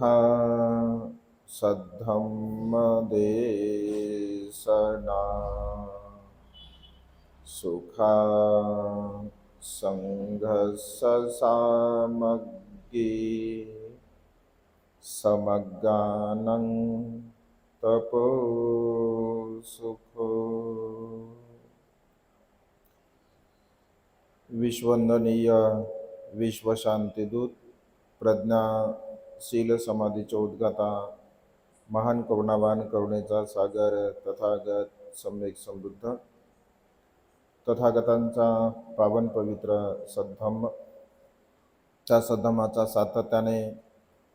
सुखा सद्धम्मदेशना सुखा सङ्घससामग्गी समगानं तपो सुखो। विश्वंदनीय विश्वशांतीदूत शील समाधीचे उद्गाता महान करुणावान करुणेचा सागर तथागत सम्यक समृद्ध तथागतांचा पावन पवित्र सद्धम्म त्या सद्धमाचा सातत्याने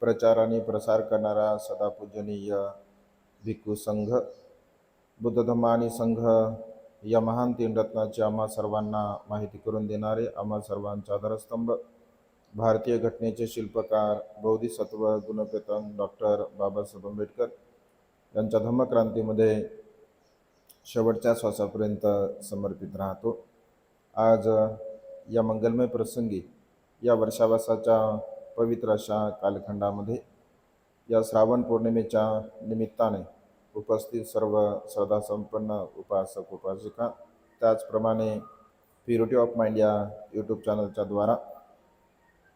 प्रचार आणि प्रसार करणारा सदा पूजनीय भिक्खू संघ बुद्धधम्म आणि संघ या महान तीन रत्नाची आम्हा सर्वांना माहिती करून देणारे आम्हा सर्वांचा आधारस्तंभ भारतीय घटनेचे शिल्पकार बौद्धिसत्व गुणपेतन डॉक्टर बाबासाहेब आंबेडकर यांच्या धम्मक्रांतीमध्ये शेवटच्या श्वासापर्यंत समर्पित राहतो. आज या मंगलमय प्रसंगी या वर्षावासाच्या पवित्र अशा कालखंडामध्ये या श्रावण पौर्णिमेच्या निमित्ताने उपस्थित सर्व श्रद्धासंपन्न उपासक उपासिका त्याचप्रमाणे प्युरिटी ऑफ माइंड या यूट्यूब चॅनलच्या द्वारा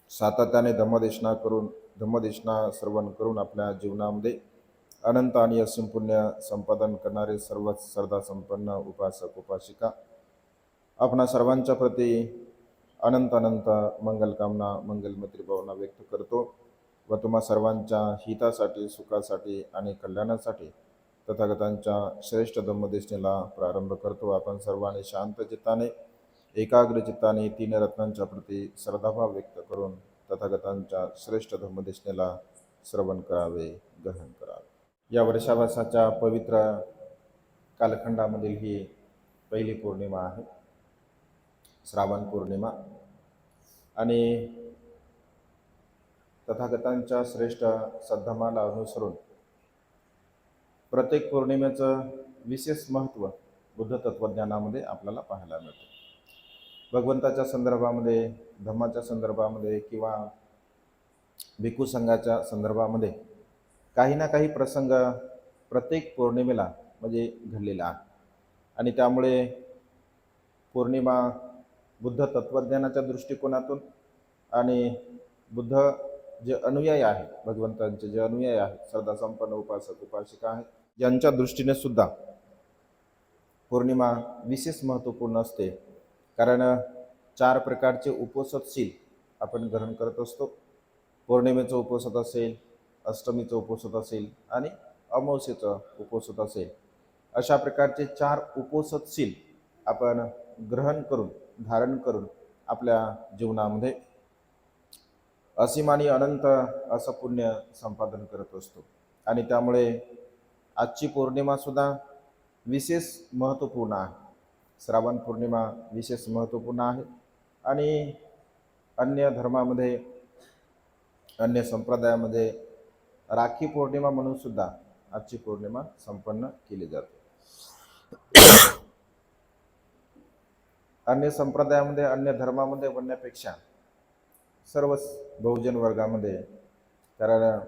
सातत्याने धम्मदेशना करून धम्मदेशना श्रवण करून आपल्या जीवनामध्ये अनंत आणि असीम पुण्य संपादन करणारे सर्व श्रद्धासंपन्न उपासक उपासिका. आपणा सर्वांच्या प्रती अनंत अनंत मंगलकामना मंगलमैत्री भावना व्यक्त करतो व तुम्हा सर्वांच्या हितासाठी सुखासाठी आणि कल्याणासाठी तथागतांच्या श्रेष्ठ धम्मदेशनेला प्रारंभ करतो. आपण सर्वांनी शांत चित्ताने एकाग्र चित्ताने तीन रत्नांच्या प्रती श्रद्धाभाव व्यक्त करून तथागतांच्या श्रेष्ठ धम्मदेशनेला श्रवण करावे ग्रहण करावे. या वर्षावासाच्या पवित्र कालखंडामधील ही पहिली पौर्णिमा आहे. श्रावण पौर्णिमा. आणि तथागतांच्या श्रेष्ठ सद्धमाला अनुसरून प्रत्येक पौर्णिमेचं विशेष महत्त्व बुद्ध तत्त्वज्ञानामध्ये आपल्याला पाहायला मिळतं. भगवंताच्या संदर्भामध्ये धम्माच्या संदर्भामध्ये किंवा भिकू संघाच्या संदर्भामध्ये काही ना काही प्रसंग प्रत्येक पौर्णिमेला म्हणजे घडलेला आहे. आणि त्यामुळे पौर्णिमा बुद्ध तत्त्वज्ञानाच्या दृष्टिकोनातून आणि बुद्ध जे अनुयायी आहेत भगवंतांचे जे अनुयायी आहेत श्रद्धासंपन्न उपासक उपासिका आहेत यांच्या दृष्टीने सुद्धा पौर्णिमा विशेष महत्त्वपूर्ण असते. कारण चार प्रकारचे उपोषतशील आपण ग्रहण करत असतो. पौर्णिमेचं उपोषत असेल अष्टमीचं उपोषत असेल आणि अमावस्येचं उपोषत असेल. अशा प्रकारचे चार उपोषतशील आपण ग्रहण करून धारण करून आपल्या जीवनामध्ये असीम आणि अनंत असं पुण्य संपादन करत असतो. आणि त्यामुळे आजची पौर्णिमासुद्धा विशेष महत्त्वपूर्ण आहे. श्रावण पौर्णिमा विशेष महत्त्वपूर्ण आहे. आणि अन्य धर्मामध्ये अन्य संप्रदायामध्ये राखी पौर्णिमा म्हणून सुद्धा आजची पौर्णिमा संपन्न केली जाते. अन्य संप्रदायामध्ये अन्य धर्मामध्ये बनण्यापेक्षा सर्वच बहुजन वर्गामध्ये कारण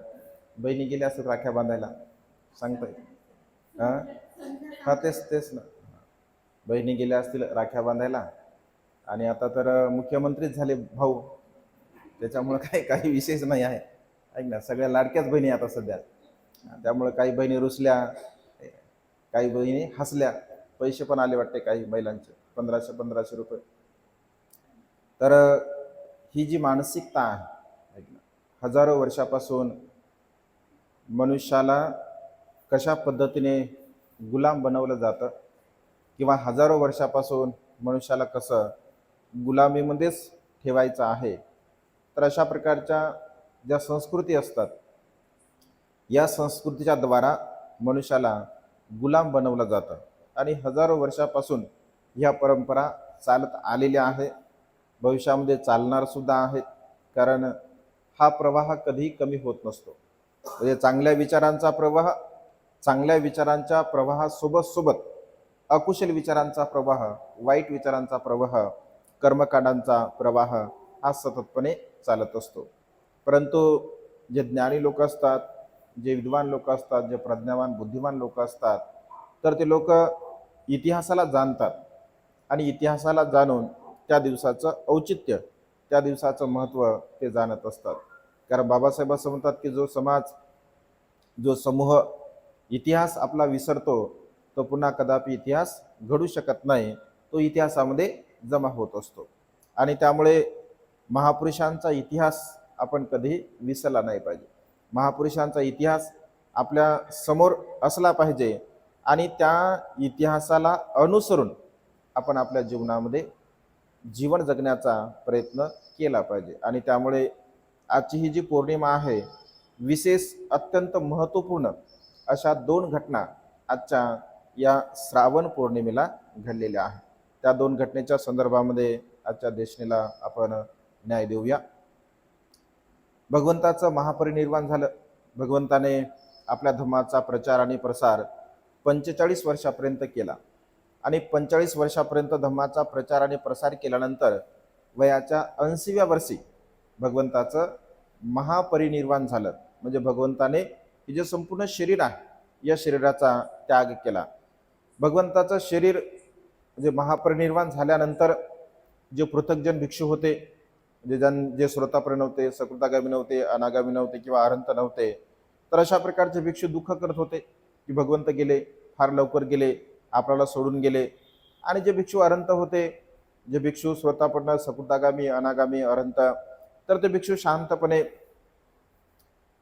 बहिणी गेल्या असतात राख्या बांधायला. सांगताय? हां? हां तेच तेच ना. बहिणी गेल्या असतील राख्या बांधायला. आणि आता तर मुख्यमंत्रीच झाले भाऊ. त्याच्यामुळं काही काही विशेष नाही आहे. ऐक ना सगळ्या लाडक्याच बहिणी आता सध्या. त्यामुळं काही बहिणी रुसल्या काही बहिणी हसल्या. पैसे पण आले वाटते काही महिलांचे. पंधराशे पंधराशे रुपये. तर ही जी मानसिकता आहे ऐक ना हजारो वर्षापासून मनुष्याला कशा पद्धतीने गुलाम बनवलं जातं किंवा हजारो वर्षापासून मनुष्याला कसं गुलामीमध्येच ठेवायचं आहे तर अशा प्रकारच्या ज्या संस्कृती असतात या संस्कृतीच्या द्वारा मनुष्याला गुलाम बनवलं जातं. आणि हजारो वर्षापासून ह्या परंपरा चालत आलेल्या आहे. भविष्यामध्ये चालणारसुद्धा आहेत कारण हा प्रवाह कधीही कमी होत नसतो. म्हणजे चांगल्या विचारांचा प्रवाह चांगल्या विचारांच्या प्रवाहासोबत सोबत अकुशल विचारांचा प्रवाह वाईट विचारांचा प्रवाह कर्मकांडांचा प्रवाह हा सततपणे चालत असतो. परंतु जे ज्ञानी लोक असतात जे विद्वान लोक असतात जे प्रज्ञावान बुद्धिमान लोक असतात तर ते लोक इतिहासाला जाणतात आणि इतिहासाला जाणून त्या दिवसाचं औचित्य त्या दिवसाचं महत्त्व ते जाणत असतात. कारण बाबासाहेब असं म्हणतात की जो समाज जो समूह इतिहास आपला विसरतो तो पुन्हा कदापि इतिहास घडू शकत नाही तो इतिहासामध्ये जमा होत असतो. आणि त्यामुळे महापुरुषांचा इतिहास आपण कधी विसरला नाही पाहिजे. महापुरुषांचा इतिहास आपल्यासमोर असला पाहिजे आणि त्या इतिहासाला अनुसरून आपण आपल्या जीवनामध्ये जीवन जगण्याचा प्रयत्न केला पाहिजे. आणि त्यामुळे आजची ही जी पौर्णिमा आहे विशेष अत्यंत महत्त्वपूर्ण अशा दोन घटना आजच्या या श्रावण पौर्णिमेला घडलेल्या आहेत त्या दोन घटनेच्या संदर्भामध्ये आजच्या देशनेला आपण न्याय देऊया. भगवंताचं महापरिनिर्वाण झालं. भगवंताने आपल्या धर्माचा प्रचार आणि प्रसार पंचेचाळीस वर्षापर्यंत केला. आणि पंचेचाळीस वर्षापर्यंत धम्माचा प्रचार आणि प्रसार केल्यानंतर वयाच्या ऐंशीव्या वर्षी भगवंताचं महापरिनिर्वाण झालं. म्हणजे भगवंताने हे जे संपूर्ण शरीर आहे या शरीराचा त्याग केला. भगवंताचं शरीर जे महापरिनिर्वाण झाल्यानंतर जे पृथकजन भिक्षू होते जे जन जे श्रोताप्रिय नव्हते सकृतागामी नव्हते अनागामी नव्हते किंवा अरंत नव्हते तर अशा प्रकारचे भिक्षू दुःख करत होते की भगवंत गेले फार लवकर गेले आपल्याला सोडून गेले. आणि जे भिक्षू अरंत होते जे भिक्षू स्वतःपर्ण सकृतागामी अनागामी अरंत तर ते भिक्षू शांतपणे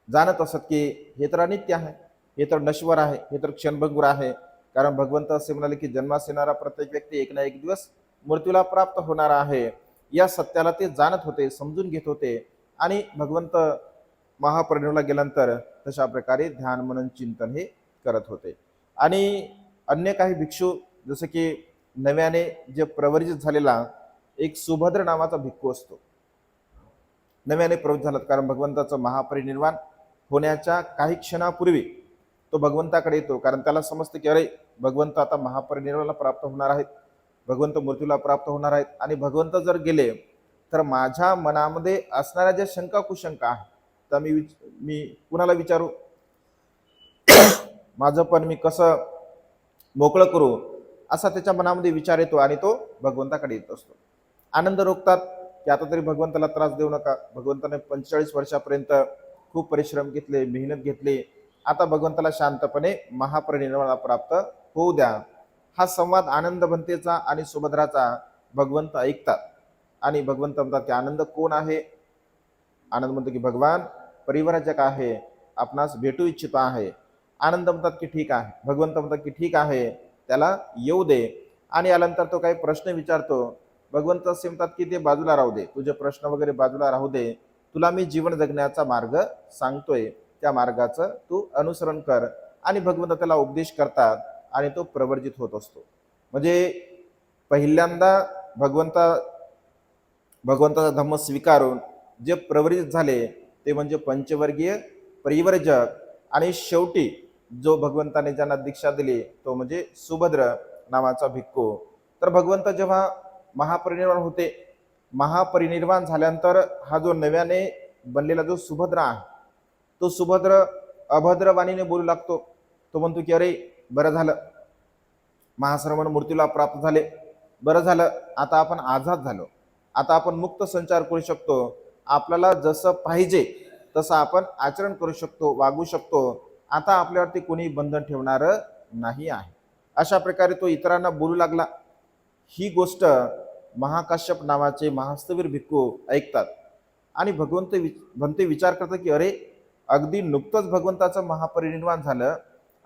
जाणत असत की हे तर अनित्य आहे हे तर नश्वर आहे हे तर क्षणभंगूर आहे. कारण भगवंत असे म्हणाले की जन्मास येणारा प्रत्येक व्यक्ती एक ना एक दिवस मृत्यूला प्राप्त होणार आहे. या सत्याला ते जाणत होते समजून घेत होते आणि भगवंत महापरिनिर्वाला गेल्यानंतर तशा प्रकारे ध्यान मनन चिंतन हे करत होते. आणि अन्य काही भिक्षू जसं की नव्याने जे प्रवर्जित झालेला एक सुभद्र नावाचा भिक्खू असतो. नव्याने प्रवृत्त झाला कारण भगवंताचं महापरिनिर्वाण होण्याच्या काही क्षणापूर्वी तो भगवंताकडे येतो. कारण त्याला समजतं की अरे भगवंत आता महापरिनिर्वाणाला प्राप्त होणार आहेत. भगवंत मृत्यूला प्राप्त होणार आहेत. आणि भगवंत जर गेले तर माझ्या मनामध्ये असणाऱ्या ज्या शंका कुशंका आहेत तर मी विच मी कुणाला विचारू? माझं पण मी कसं मोकळं करू? असा त्याच्या मनामध्ये विचार येतो आणि तो भगवंताकडे येत असतो. आनंद रोखतात की आता तरी भगवंताला त्रास देऊ नका. भगवंताने पंचेचाळीस वर्षापर्यंत खूप परिश्रम घेतले मेहनत घेतली. आता भगवंताला शांतपणे महापरिनिर्वाणा प्राप्त होऊ द्या. हा संवाद आनंद भंतेचा आणि सुभद्राचा भगवंत ऐकतात. आणि भगवंत म्हणतात की आनंद कोण आहे? आनंद म्हणतो की भगवान परिवराजक आहे. आपणास भेटू इच्छितो आहे. आनंद म्हणतात की ठीक आहे. भगवंत म्हणतात की ठीक आहे. त्याला येऊ दे. आणि आल्यानंतर तो काही प्रश्न विचारतो. भगवंत असे म्हणतात की ते बाजूला राहू दे. तुझे प्रश्न वगैरे बाजूला राहू दे. तुला मी जीवन जगण्याचा मार्ग सांगतोय. त्या मार्गाचं तू अनुसरण कर आणि भगवंत त्याला उपदेश करतात आणि तो प्रवर्जित होत असतो. म्हणजे पहिल्यांदा भगवंता भगवंताचा धम्म स्वीकारून जे प्रवर्जित झाले ते म्हणजे पंचवर्गीय परिवर्जक. आणि शेवटी जो भगवंताने ज्यांना दीक्षा दिली तो म्हणजे सुभद्र नावाचा भिक्खू. तर भगवंत जेव्हा महापरिनिर्वाण होते महापरिनिर्वाण झाल्यानंतर हा जो नव्याने बनलेला जो सुभद्र आहे तो सुभद्र अभद्र वाणीने बोलू लागतो. तो म्हणतो की अरे बरं झालं. महाश्रवण मूर्तीला प्राप्त झाले. बरं झालं. आता आपण आझाद झालो. आता आपण मुक्त संचार करू शकतो. आपल्याला जसं पाहिजे तसं आपण आचरण करू शकतो वागू शकतो. आता आपल्यावरती कोणी बंधन ठेवणार नाही आहे. अशा प्रकारे तो इतरांना बोलू लागला. ही गोष्ट महाकाश्यप नावाचे महास्तवीर भिक्खू ऐकतात. आणि भगवंत वि भंते विचार करतात की अरे अगदी नुकतंच भगवंताचं महापरिनिर्वाण झालं.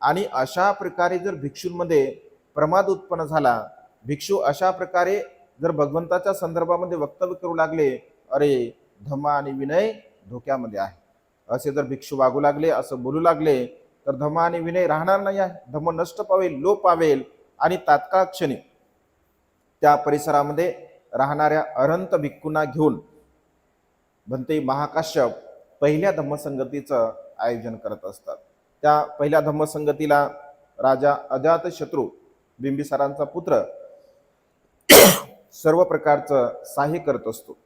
आणि अशा प्रकारे जर भिक्षूंमध्ये प्रमाद उत्पन्न झाला भिक्षू अशा प्रकारे जर भगवंताच्या संदर्भामध्ये वक्तव्य करू लागले अरे धम्म आणि विनय धोक्यामध्ये आहे. असे जर भिक्षू वागू लागले असं बोलू लागले तर धम्म आणि विनय राहणार नाही आहे. धम्म नष्ट पावेल लोप पावेल आणि तात्काळ क्षणी त्या परिसरामध्ये राहणाऱ्या अरंत भिक्कूंना घेऊन भंते महाकाश्यप पहिल्या धम्मसंगतीचं आयोजन करत असतात. त्या पहिल्या धम्मसंगतीला राजा अजातशत्रू बिंबिसारांचा पुत्र सर्व प्रकारचं सहाय्य करत असतो.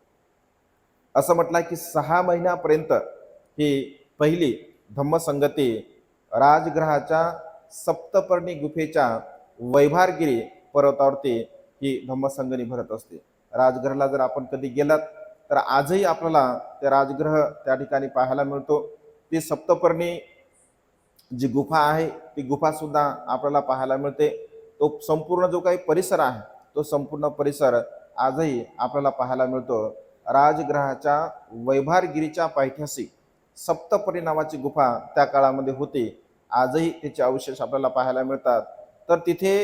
असं म्हटलं की सहा महिन्यापर्यंत ही पहिली धम्मसंगती राजग्रहाच्या सप्तपर्णी गुफेच्या वैभारगिरी पर्वतावरती ही धम्मसंगणी भरत असते. राजगृहाला जर आपण कधी गेलात तर आजही आपल्याला ते राजगृह त्या ठिकाणी पाहायला मिळतो. ती सप्तपर्णी जी गुफा आहे ती गुफासुद्धा आपल्याला पाहायला मिळते. तो संपूर्ण जो काही परिसर आहे तो संपूर्ण परिसर आजही आपल्याला पाहायला मिळतो. राजग्रहाच्या वैभारगिरीच्या पायथ्याशी सप्तपरी नावाची गुफा त्या काळामध्ये होती. आजही त्याचे अवशेष आपल्याला पाहायला मिळतात. तर तिथे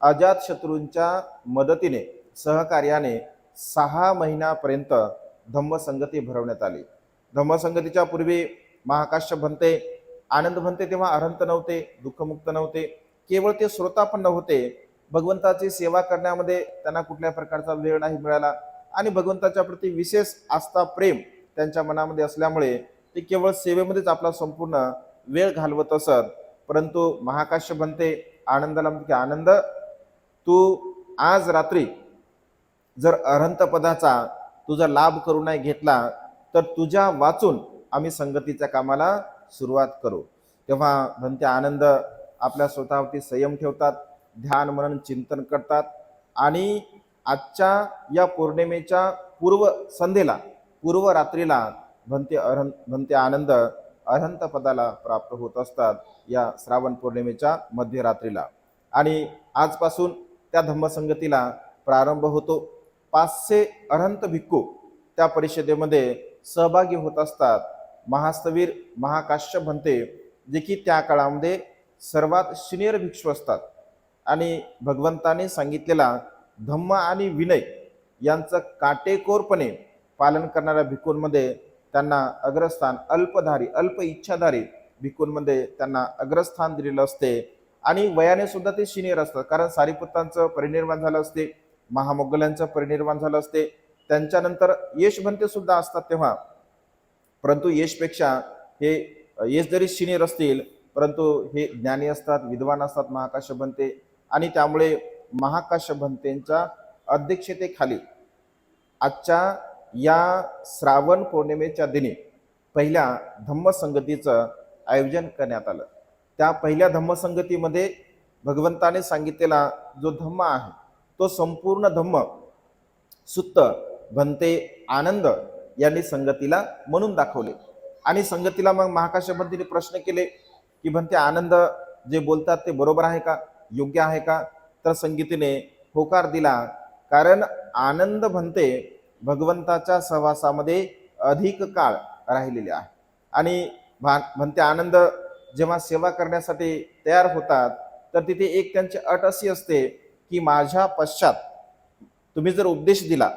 अजातशत्रूंच्या मदतीने सहकार्याने सहा महिन्यापर्यंत धम्मसंगती भरवण्यात आली. धम्मसंगतीच्या पूर्वी महाकाश्य बनते आनंद बनते तेव्हा अरंत नव्हते दुःखमुक्त नव्हते. केवळ ते श्रोता पण नव्हते. भगवंताची सेवा करण्यामध्ये त्यांना कुठल्या प्रकारचा वेळ नाही मिळाला. आणि भगवंताच्या प्रती विशेष आस्था प्रेम त्यांच्या मनामध्ये असल्यामुळे ते केवळ सेवेमध्येच आपला संपूर्ण वेळ घालवत असत. परंतु महाकाश्य बनते आनंदाला म्हणते की आनंद तू आज रात्री जर अरहंतपदाचा तुझा लाभ करू नाही घेतला तर तुझ्या वाचून आम्ही संगतीच्या कामाला सुरुवात करू. तेव्हा भंते आनंद आपल्या स्वतःवरती संयम ठेवतात ध्यान मनन चिंतन करतात आणि आजच्या या पौर्णिमेच्या पूर्व संध्येला पूर्व रात्रीला भंते अरहं भंते आनंद अरहंत पदाला प्राप्त होत असतात या श्रावण पौर्णिमेच्या मध्यरात्रीला. आणि आजपासून त्या धम्मसंगतीला प्रारंभ होतो. पाचशे अरहंत भिक्खू त्या परिषदेमध्ये सहभागी होत असतात. महास्तवीर महाकाश्य म्हणते जे की त्या काळामध्ये सर्वात सिनियर भिक्षू असतात. आणि भगवंताने सांगितलेला धम्म आणि विनय यांचं काटेकोरपणे पालन करणाऱ्या भिक्खूंमध्ये त्यांना अग्रस्थान अल्पधारी अल्प इच्छाधारी भिक्खूंमध्ये त्यांना अग्रस्थान दिलेलं असते. आणि वयाने सुद्धा ते सिनियर असतात. कारण सारीपुत्रांचं परिनिर्माण झालं असते. महामोगल्यांचं परिनिर्माण झालं असते. त्यांच्यानंतर यशभंते सुद्धा असतात तेव्हा. परंतु यशपेक्षा हे यश जरी सिनियर असतील परंतु हे ज्ञानी असतात विद्वान असतात महाकाशभंते आणि त्यामुळे महाकाशभंतेंच्या अध्यक्षतेखाली आजच्या या श्रावण पौर्णिमेच्या दिनी पहिल्या धम्मसंगतीचं आयोजन करण्यात आलं. त्या पहिल्या धम्मसंगतीमध्ये भगवंताने सांगितलेला जो धम्म आहे तो संपूर्ण धम्म सुत्त भंते आनंद यांनी संगतीला म्हणून दाखवले. आणि संगतीला मग महाकाशभंतीने प्रश्न केले की भंते आनंद जे बोलतात ते बरोबर आहे का? योग्य आहे का? तर संगीतीने होकार दिला कारण आनंद भंते भगवंताच्या सहवासामध्ये अधिक काळ राहिलेले आहे. आणि भा भंते आनंद जेव्हा सेवा करण्यासाठी तयार होतात तर तिथे एक त्यांची अट अशी असते की माझ्या पश्चात तुम्ही जर उपदेश दिला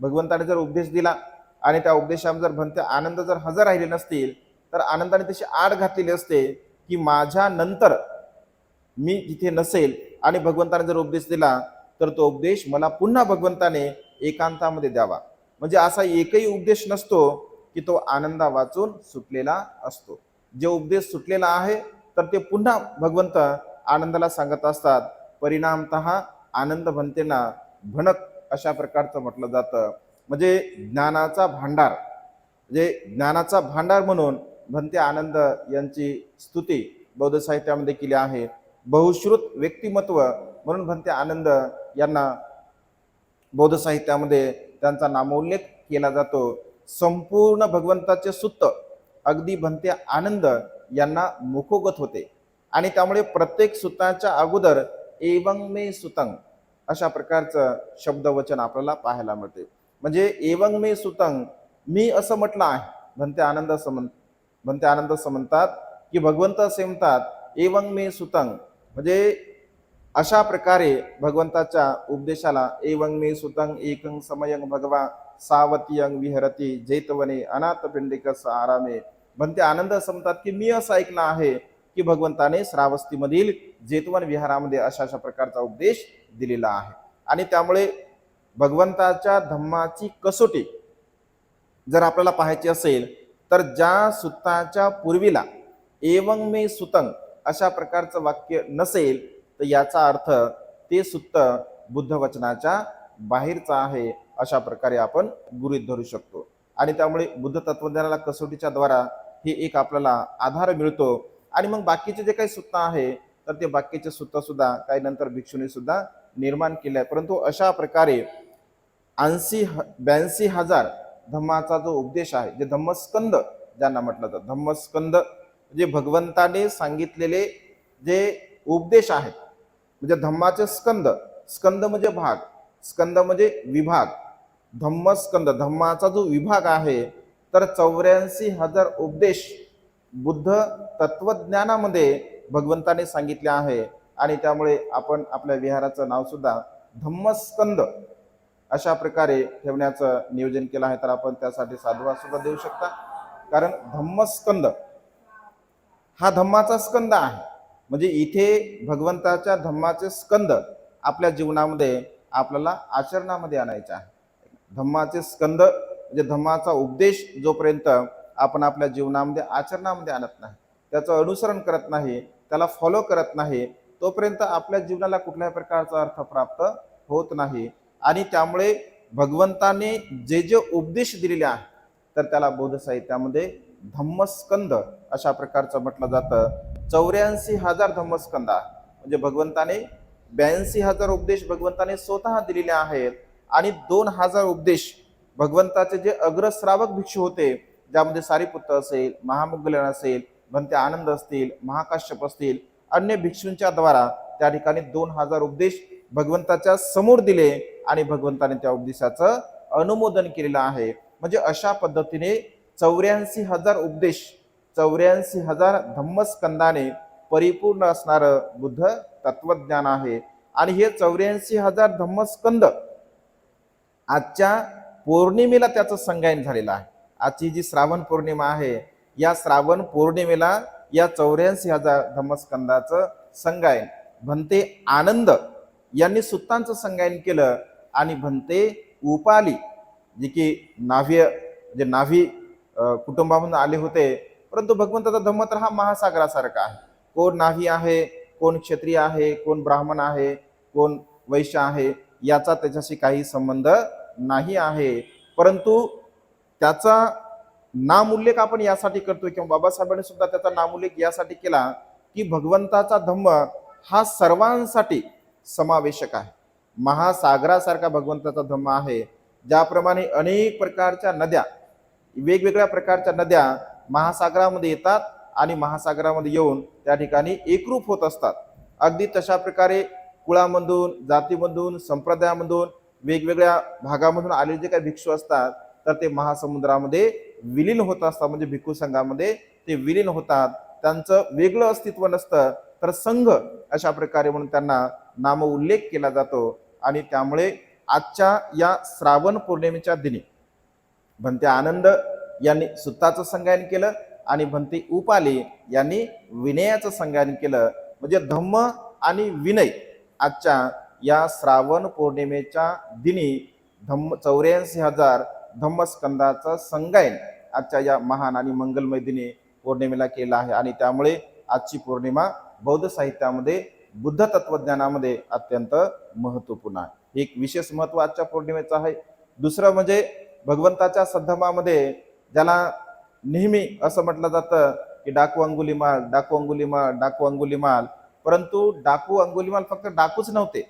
भगवंताने जर उपदेश दिला आणि त्या उपदेशात जर भंते आनंद जर हजर राहिले नसतील तर आनंदाने तशी आड घातलेली असते की माझ्या नंतर मी जिथे नसेल आणि भगवंताने जर उपदेश दिला तर तो उपदेश मला पुन्हा भगवंताने एकांतामध्ये द्यावा. म्हणजे असा एकही उपदेश नसतो की तो आनंदा वाचून सुटलेला असतो. जे उपदेश सुटलेला आहे तर ते पुन्हा भगवंत आनंदाला सांगत असतात परिणामत आनंद भंतेना भणक अशा प्रकारचं म्हटलं जातं. म्हणजे ज्ञानाचा भांडार म्हणजे ज्ञानाचा भांडार म्हणून भंते आनंद यांची स्तुती बौद्ध साहित्यामध्ये केली आहे. बहुश्रुत व्यक्तिमत्व म्हणून भंते आनंद यांना बौद्ध साहित्यामध्ये त्यांचा नामोल्लेख केला जातो. संपूर्ण भगवंताचे सुत्त अगदी भंते आनंद यांना मुखोगत होते. आणि त्यामुळे प्रत्येक सुताच्या अगोदर एवंग मे सुतंग अशा प्रकारचं शब्दवचन आपल्याला पाहायला मिळते. म्हणजे एवंग मे सुतंग मी असं म्हटलं आहे. भंते आनंद समन भंते आनंद असं म्हणतात की भगवंत असे म्हणतात एवंग मे सुतंग म्हणजे अशा प्रकारे भगवंताच्या उपदेशाला एवंग मे सुतंग एकंग समयंग भगवा सावतीयंग विहरती जैतवने अनाथ पिंडिकस आरामे. भंते आनंद समतात की मी असं ऐकलं आहे की भगवंताने श्रावस्तीमधील जेतवन विहारामध्ये अशा अशा प्रकारचा उपदेश दिलेला आहे. आणि त्यामुळे भगवंताच्या धम्माची कसोटी जर आपल्याला पाहायची असेल तर ज्या सुताच्या पूर्वीला एवंग मे सुतंग अशा प्रकारचं वाक्य नसेल तर याचा अर्थ ते सुत्त बुद्धवचनाच्या बाहेरचा आहे अशा प्रकारे आपण गृहीत धरू शकतो. आणि त्यामुळे बुद्ध तत्वज्ञानाला कसोटीच्या द्वारा हे एक आपल्याला आधार मिळतो आणि मग बाकीचे जे काही सुत्ता आहे तर ते बाकीचे सुत्ता सुद्धा काही नंतर भिक्षुनी सुद्धा निर्माण केले आहे परंतु अशा प्रकारे ऐंशी ब्याऐंशी हजार धम्माचा जो उपदेश आहे जे धम्मस्कंद ज्यांना म्हटलं जातं धम्मस्कंद जे भगवंताने सांगितलेले जे उपदेश आहेत म्हणजे धम्माचे स्कंद स्कंद म्हणजे भाग स्कंद म्हणजे विभाग धम्मस्कंद धम्माचा जो विभाग आहे तर चौऱ्याऐंशी हजार उपदेश बुद्ध तत्वज्ञानामध्ये भगवंताने सांगितले आहे. आणि त्यामुळे आपण आपल्या विहाराचं नाव सुद्धा धम्मस्कंद अशा प्रकारे ठेवण्याचं नियोजन केलं आहे. तर आपण त्यासाठी साधुवा सुद्धा देऊ शकता. कारण धम्मस्कंद हा धम्माचा स्कंद आहे. म्हणजे इथे भगवंताच्या धम्माचे स्कंद आपल्या जीवनामध्ये आपल्याला आचरणामध्ये आणायचे आहे. धम्माचे स्कंद म्हणजे धम्माचा उपदेश जोपर्यंत आपण आपल्या जीवनामध्ये आचरणामध्ये आणत नाही. त्याचं अनुसरण करत नाही त्याला फॉलो करत नाही तोपर्यंत आपल्या जीवनाला कुठल्याही प्रकारचा अर्थ प्राप्त होत नाही. आणि त्यामुळे भगवंताने जे जे उपदेश दिलेले आहे तर त्याला बौद्ध साहित्यामध्ये धम्मस्कंद अशा प्रकारचं म्हटलं जातं. चौऱ्याऐंशी हजार धम्मस्कंद आहे म्हणजे भगवंताने ब्याऐंशी हजार उपदेश भगवंताने स्वतः दिलेले आहेत. आणि दोन हजार उपदेश भगवंताचे जे अग्रश्रावक भिक्षू होते ज्यामध्ये सारीपुत्र असेल महामुगलन असेल भंते आनंद असतील महाकाश्यप असतील अन्य भिक्षूंच्या द्वारा त्या ठिकाणी दोन हजार उपदेश भगवंताच्या समोर दिले आणि भगवंताने त्या उपदेशाचं अनुमोदन केलेलं आहे. म्हणजे अशा पद्धतीने चौऱ्याऐंशी हजार उपदेश चौऱ्याऐंशी हजार धम्मस्कंदाने परिपूर्ण असणारं बुद्ध तत्वज्ञान आहे. आणि हे चौऱ्याऐंशी हजार धम्मस्कंद आजच्या पौर्णिमेला त्याचं संगायन झालेलं आहे. आजची जी श्रावण पौर्णिमा आहे या श्रावण पौर्णिमेला या चौऱ्याऐंशी हजार धम्मस्कंदाचं संगायन भंते आनंद यांनी सुत्तांचं संगायन केलं आणि भंते उपाली जे की नाव्य जे नाव्ही कुटुंबामधून आले होते. परंतु भगवंताचा धम्म तर हा महासागरासारखा आहे. कोण नाभी आहे कोण क्षत्रिय आहे कोण ब्राह्मण आहे कोण वैश्य आहे याचा त्याच्याशी काही संबंध नाही आहे. परंतु त्याचा नामुल्लेख आपण यासाठी करतोय? किंवा बाबासाहेबांनी सुद्धा त्याचा नामुल्लेख यासाठी केला की भगवंताचा धम्म हा सर्वांसाठी समावेशक आहे. महासागरासारखा भगवंताचा धम्म आहे. ज्याप्रमाणे अनेक प्रकारच्या नद्या वेगवेगळ्या प्रकारच्या नद्या महासागरामध्ये येतात आणि महासागरामध्ये येऊन त्या ठिकाणी एकरूप होत असतात. अगदी तशा प्रकारे कुळामधून जातीमधून संप्रदायामधून वेगवेगळ्या भागामधून आलेले जे काही भिक्षू असतात तर ते महासमुद्रामध्ये विलीन होत असतात म्हणजे भिक्खू संघामध्ये ते विलीन होतात. त्यांचं वेगळं अस्तित्व नसतं तर संघ अशा प्रकारे म्हणून त्यांना नाम उल्लेख केला जातो. आणि त्यामुळे आजच्या या श्रावण पौर्णिमेच्या दिनी भंते आनंद यांनी सुत्ताचं संगायन केलं आणि भंते उपाले यांनी विनयाचं संगायन केलं. म्हणजे धम्म आणि विनय आजच्या या श्रावण पौर्णिमेच्या दिनी धम्म चौऱ्याऐंशी हजार धम्मस्कंदाचं संगायन आजच्या या महान आणि मंगलमय दिने पौर्णिमेला केला आहे. आणि त्यामुळे आजची पौर्णिमा बौद्ध साहित्यामध्ये बुद्ध तत्वज्ञानामध्ये अत्यंत महत्त्वपूर्ण आहे. एक विशेष महत्त्व आजच्या पौर्णिमेचं आहे. दुसरं म्हणजे भगवंताच्या सद्धमामध्ये ज्याला नेहमी असं म्हटलं जातं की डाकू अंगुलीमाल डाकू अंगुलीमाल डाकू अंगुलीमाल परंतु डाकू अंगुलीमाल फक्त डाकूच नव्हते.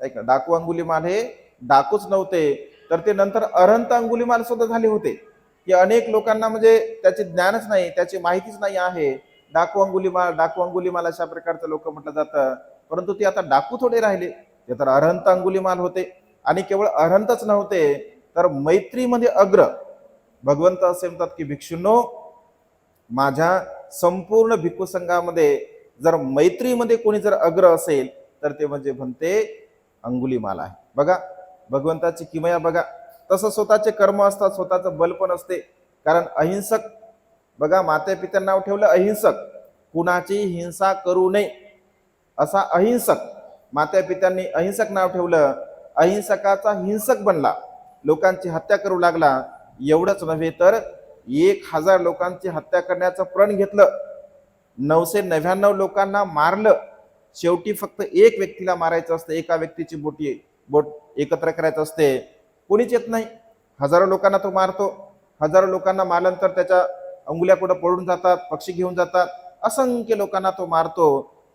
ऐक ना डाकू अंगुलीमाल हे डाकूच नव्हते तर ते नंतर अरहंत अंगुलीमाल सुद्धा झाले होते. की अनेक लोकांना म्हणजे त्याचे ज्ञानच नाही त्याची माहितीच नाही आहे. डाकू अंगुलीमाल डाकू अंगुलीमाल अशा प्रकारचं लोक म्हटलं जातं. परंतु ते आता डाकू थोडे राहिले. ते तर अरहंत अंगुलीमाल होते. आणि केवळ अरहंतच नव्हते तर मैत्रीमध्ये अग्र. भगवंत असे म्हणतात की भिक्षुनो माझ्या संपूर्ण भिक्खू संघामध्ये जर मैत्रीमध्ये कोणी जर अग्र असेल तर ते म्हणजे म्हणते अंगुलीमाल आहे. बघा भगवंताची किमया बघा. तसं स्वतःचे कर्म असतात स्वतःचं बल पण असते. कारण अहिंसक बघा माते नाव ठेवलं अहिंसक. कुणाची हिंसा करू नये. असा अहिंसक मात्या पित्यांनी अहिंसक नाव ठेवलं अहिंसकाचा हिंसक बनला. लोकांची हत्या करू लागला. एवढंच नव्हे तर एक हजार लोकांची हत्या करण्याचं प्रण घेतलं. नऊशे नव्याण्णव लोकांना मारलं. शेवटी फक्त एक व्यक्तीला मारायचं असतं एका व्यक्तीची बोटी बोट एकत्र करायचं असते कोणीच येत नाही. हजारो लोकांना तो मारतो. हजारो लोकांना मारल्यानंतर त्याच्या अंगुल्या कुठं पडून जातात पक्षी घेऊन जातात. असंख्य लोकांना तो मारतो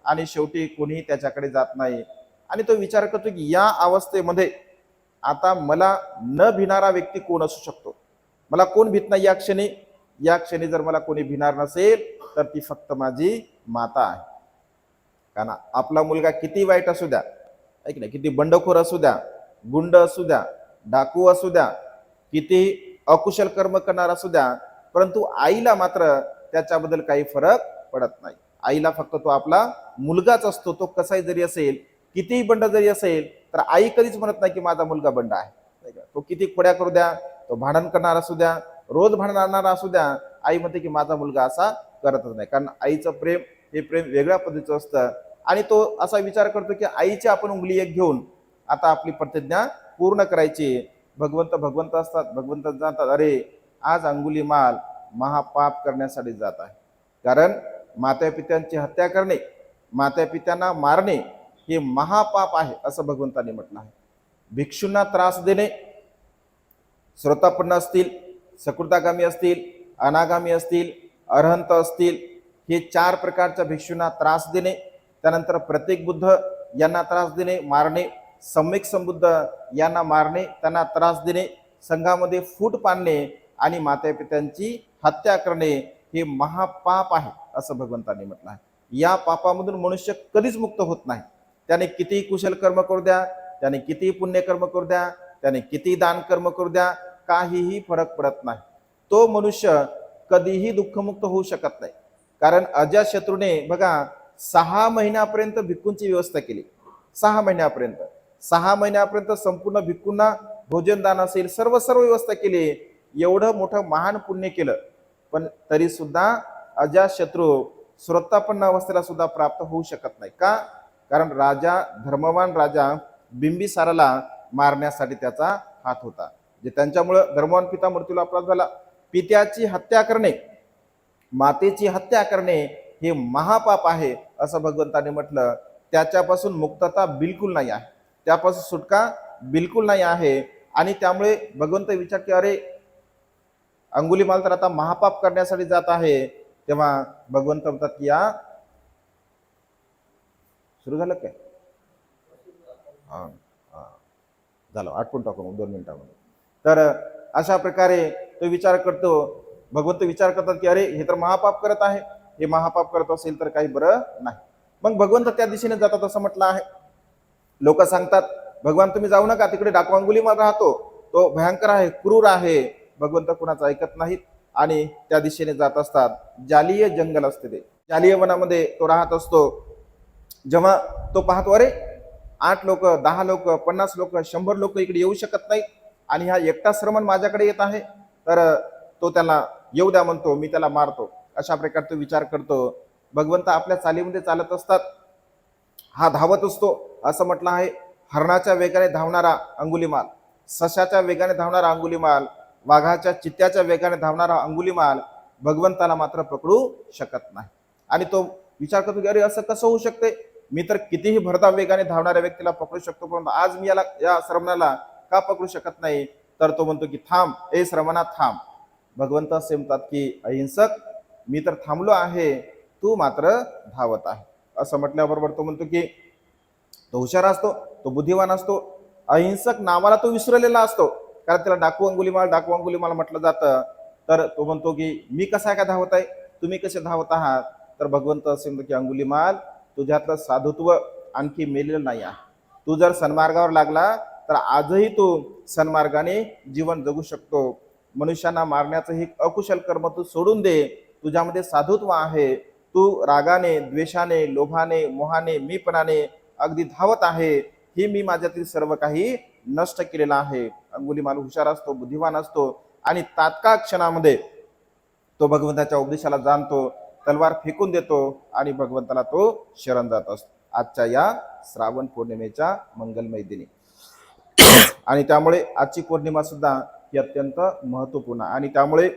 आणि शेवटी कोणीही त्याच्याकडे जात नाही. आणि तो विचार करतो की या अवस्थेमध्ये आता मला न भिणारा व्यक्ती कोण असू शकतो? मला कोण भीत नाही या क्षणी? या क्षणी जर मला कोणी भिणार नसेल तर ती फक्त माझी माता आहे. कारण आपला मुलगा किती वाईट असू द्या ऐक नाही किती बंडखोर असू द्या गुंड असू द्या डाकू असू द्या किती अकुशल कर्म करणार असू द्या परंतु आईला मात्र त्याच्याबद्दल काही फरक पडत नाही आईला फक्त तो आपला मुलगाच असतो तो कसाही जरी असेल कितीही बंड जरी असेल तर आई कधीच म्हणत नाही की माझा मुलगा बंड आहे का? तो किती खोड्या करू द्या तो भांडण करणार असू द्या रोज भांडणारा असू द्या आई म्हणते की माझा मुलगा असा करतच नाही कारण आईचं प्रेम हे प्रेम वेगळ्या पद्धतीचं असतं आणि तो असा विचार करतो की आईची आपण उंगली एक घेऊन आता आपली प्रतिज्ञा पूर्ण करायची भगवंत भगवंत असतात भगवंत जातात. अरे आज अंगुली माल महापाप करण्यासाठी जात आहे. कारण मातापित्यांची हत्या करणे मातापित्यांना मारणे हे महापाप आहे असं भगवंतांनी म्हटलं आहे. भिक्षूंना त्रास देणे श्रोतापन्न असतील सकृतागामी असतील अनागामी असतील अरहंत असतील हे चार प्रकारच्या भिक्षूंना त्रास देणे त्यानंतर प्रत्येक बुद्ध यांना त्रास देणे मारणे सम्यक संबुद्ध यांना मारणे त्यांना त्रास देणे संघामध्ये फूट पाडणे आणि मातापित्यांची हत्या करणे हे महापाप आहे असं भगवंतांनी म्हटलं आहे. या पापामधून मनुष्य कधीच मुक्त होत नाही. त्याने कितीही कुशल कर्म करू द्या त्याने कितीही पुण्यकर्म करू द्या त्याने किती दान कर्म करू द्या काहीही फरक पडत नाही. तो मनुष्य कधीही दुःखमुक्त होऊ शकत नाही. कारण अजाशत्रूने बघा सहा महिन्यापर्यंत भिक्खूंची व्यवस्था केली. सहा महिन्यापर्यंत. सहा महिन्यापर्यंत संपूर्ण भिक्खूंना भोजनदान असेल सर्व सर्व व्यवस्था केली. एवढं मोठं महान पुण्य केलं. पण तरी सुद्धा अजाशत्रू स्वतःपन्न अवस्थेला सुद्धा प्राप्त होऊ शकत नाही. का? कारण राजा धर्मवान राजा बिंबिसाराला मारण्यासाठी त्याचा हात होता. जे त्यांच्यामुळं धर्मवान पिता मृत्यूला अपराध झाला. पित्याची हत्या करणे मातेची हत्या करणे हे महापाप आहे. असं भगवंताने म्हटलं त्याच्यापासून मुक्तता बिलकुल नाही आहे. त्यापासून सुटका बिलकुल नाही आहे. आणि त्यामुळे भगवंत विचार की अरे अंगुलीमाल तर आता महापाप करण्यासाठी जात आहे. तेव्हा भगवंत म्हणतात की या सुरू झालं काय? हां हां. झालं आटपून टाकू मग दोन मिनिटामध्ये. तर अशा प्रकारे तो विचार करतो. भगवंत विचार करतात की अरे हे तर महापाप करत आहे. हे महापाप करत असेल तर काही बरं नाही. मग भगवंत त्या दिशेने जातात असं म्हटलं आहे. लोक सांगतात भगवान तुम्ही जाऊ नका तिकडे डाकू अंगुलीमाल राहतो. तो भयंकर आहे क्रूर आहे. भगवंत कुणाचं ऐकत नाहीत आणि त्या दिशेने जात असतात. जालीय जंगल असते ते. जालीय वनामध्ये तो राहत असतो. जेव्हा तो पाहतो अरे आठ लोक दहा लोक पन्नास लोक शंभर लोक इकडे येऊ शकत नाहीत आणि हा एकटा श्रमण माझ्याकडे येत आहे. तर तो त्याला येऊ द्या म्हणतो मी त्याला मारतो. अशा प्रकारे तो विचार करतो. भगवंत आपल्या चालीमध्ये चालत असतात. हा धावत असतो. असं म्हटलं आहे हरणाच्या वेगाने धावणारा अंगुलीमाल. सशाच्या वेगाने धावणारा अंगुलीमाल वाघाच्या चित्त्याच्या वेगाने धावणारा अंगुलीमाल भगवंताला मात्र पकडू शकत नाही. आणि तो विचार करतो की अरे असं कसं होऊ शकते? मी तर कितीही भरता वेगाने धावणाऱ्या व्यक्तीला पकडू शकतो परंतु आज मी याला या श्रमणाला का पकडू शकत नाही? तर तो म्हणतो की थांब ए श्रवणा थांब. भगवंत असे म्हणतात की अहिंसक मी तर थांबलो आहे तू मात्र धावत आहे. असं म्हटल्याबरोबर तो म्हणतो की तो हुशार असतो तो बुद्धिवान असतो अहिंसक नावाला तो विसरलेला असतो. कारण त्याला डाकू अंगुलीमाल डाकू अंगुलीमाल म्हटलं जातं. तर तो म्हणतो की मी कसा काय धावत आहे? तुम्ही कसे धावत आहात? तर भगवंत असे म्हणतो की अंगुलीमाल तुझ्यातलं साधुत्व आणखी मेलेलं नाही आहे. तू जर सन्मार्गावर लागला तर आजही तू सन्मार्गाने जीवन जगू शकतो. मनुष्यांना मारण्याचं हे अकुशल कर्म तू सोडून दे. तुझ्यामध्ये साधुत्व आहे. तू रागाने द्वेषाने लोभाने मोहाने मीपणाने अगदी धावत आहे. हे मी माझ्यातील सर्व काही नष्ट केलेलं आहे. अंगुली माल हुशार असतो बुद्धिवान असतो आणि तात्काळ क्षणामध्ये तो भगवंताच्या उपदेशाला जाणतो तलवार फेकून देतो आणि भगवंताला तो शरण जात असतो. आजच्या या श्रावण पौर्णिमेच्या मंगलमय दिनी. आणि त्यामुळे आजची पौर्णिमा सुद्धा ही अत्यंत महत्त्वपूर्ण आहे. आणि त्यामुळे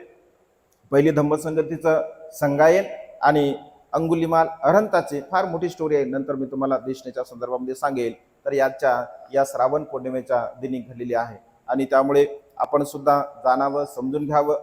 पहिली धम्मसंगतीचं संगायन आणि अंगुलिमाल अरहंताचे फार मोठी स्टोरी आहे. नंतर मी तुम्हाला देशनेच्या संदर्भामध्ये सांगेल. तर याच्या या श्रावण पौर्णिमेच्या दिनी घडलेली आहे. आणि त्यामुळे आपण सुद्धा जाणावं समजून घ्यावं.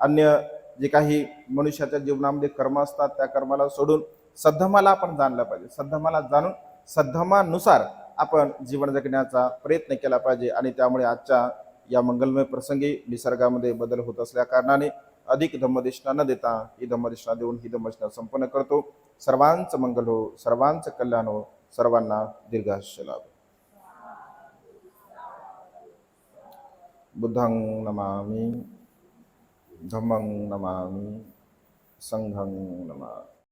अन्य जे काही मनुष्याच्या जीवनामध्ये कर्म असतात त्या कर्माला सोडून सद्धमाला आपण जाणलं पाहिजे. सद्धमाला जाणून सद्धमानुसार आपण जीवन जगण्याचा प्रयत्न केला पाहिजे. आणि त्यामुळे आजच्या या मंगलमय प्रसंगी निसर्गामध्ये बदल होत असल्या कारणाने अधिक धम्मदेशना न देता ही धम्मदेशना देऊन ही धम्मदेशना संपन्न करतो. सर्वांचं मंगल हो सर्वांचं कल्याण हो सर्वांना दीर्घायुष्य लाभ. बुद्धं नमामि धम्मं नमामि संघं नमामि.